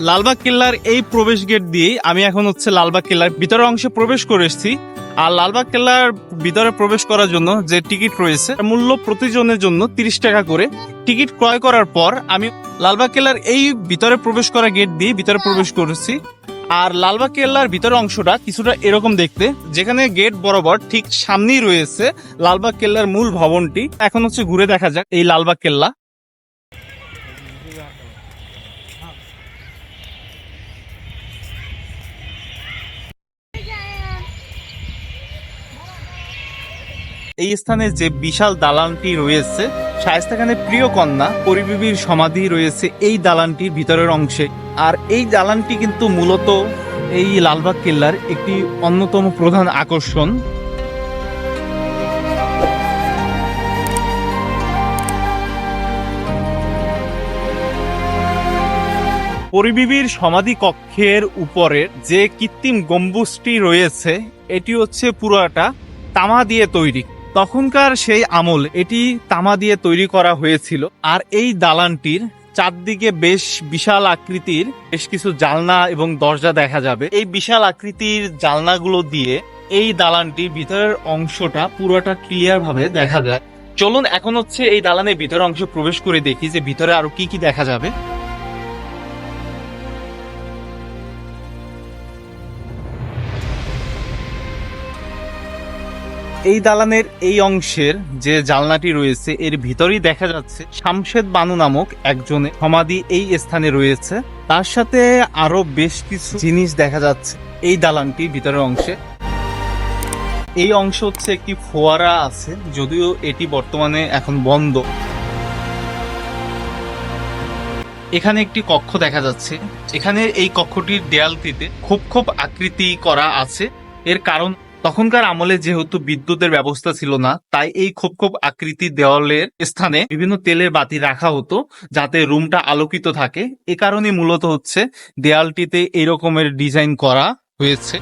লালবাগ কেল্লার এই প্রবেশ গেট দিয়ে আমি এখন হচ্ছে লালবাগ কেল্লার ভিতরের অংশে প্রবেশ করে এসেছি। আর লালবাগ কেল্লার ভিতরে প্রবেশ করার জন্য যে টিকিট রয়েছে মূল্য প্রতিজনের জন্য তিরিশ টাকা করে। টিকিট ক্রয় করার পর আমি লালবাগ কেল্লার এই ভিতরে প্রবেশ করা গেট দিয়ে ভিতরে প্রবেশ করেছি। আর লালবাগ কেল্লার ভিতরের অংশটা কিছুটা এরকম দেখতে, যেখানে গেট বরাবর ঠিক সামনেই রয়েছে লালবাগ কেল্লার মূল ভবনটি। এখন হচ্ছে ঘুরে দেখা যাক এই লালবাগ কেল্লা। এই স্থানে যে বিশাল দালানটি রয়েছে শায়েস্তা খানের প্রিয় কন্যা পরিবিবির সমাধি রয়েছে এই দালানটির ভিতরের অংশে। আর এই দালানটি কিন্তু মূলত এই লালবাগ কেল্লার একটি অন্যতম প্রধান আকর্ষণ। পরিবিবির সমাধি কক্ষের উপরে যে কৃত্রিম গম্বুজটি রয়েছে, এটি হচ্ছে পুরোটা তামা দিয়ে তৈরি। তখনকার সেই আমল, এটি তামা দিয়ে তৈরি করা হয়েছিল। আর এই দালানটির চারদিকে বেশ বিশাল আকৃতির বেশ কিছু জালনা এবং দরজা দেখা যাবে। এই বিশাল আকৃতির জালনাগুলো দিয়ে এই দালানটির ভিতরের অংশটা পুরোটা ক্লিয়ার ভাবে দেখা যায়। চলুন, এখন হচ্ছে এই দালানের ভিতরের অংশ প্রবেশ করে দেখি যে ভিতরে আরও কি কি দেখা যাবে। এই দালানের এই অংশের যে জালনাটি রয়েছে, এর ভিতরেই দেখা যাচ্ছে শামশেদ বানু নামক একজনের সমাধি এই স্থানে রয়েছে। তার সাথে আরও বেশ কিছু জিনিস দেখা যাচ্ছে এই দালানটির ভিতরের অংশে। এই অংশ হচ্ছে একটি ফোয়ারা আছে, যদিও এটি বর্তমানে এখন বন্ধ। এখানে একটি কক্ষ দেখা যাচ্ছে। এখানে এই কক্ষটির দেয়ালটিতে খুব খুব আকৃতি করা আছে। এর কারণ তখনকার আমলে যেহেতু বিদ্যুতের ব্যবস্থা ছিল না, তাই এই খোপ খোপ আকৃতি দেওয়ালের স্থানে বিভিন্ন তেলের বাতি রাখা হতো যাতে রুমটা আলোকিত থাকে। এ কারণে মূলত হচ্ছে দেয়ালটিতে এরকমের রকমের ডিজাইন করা হয়েছে।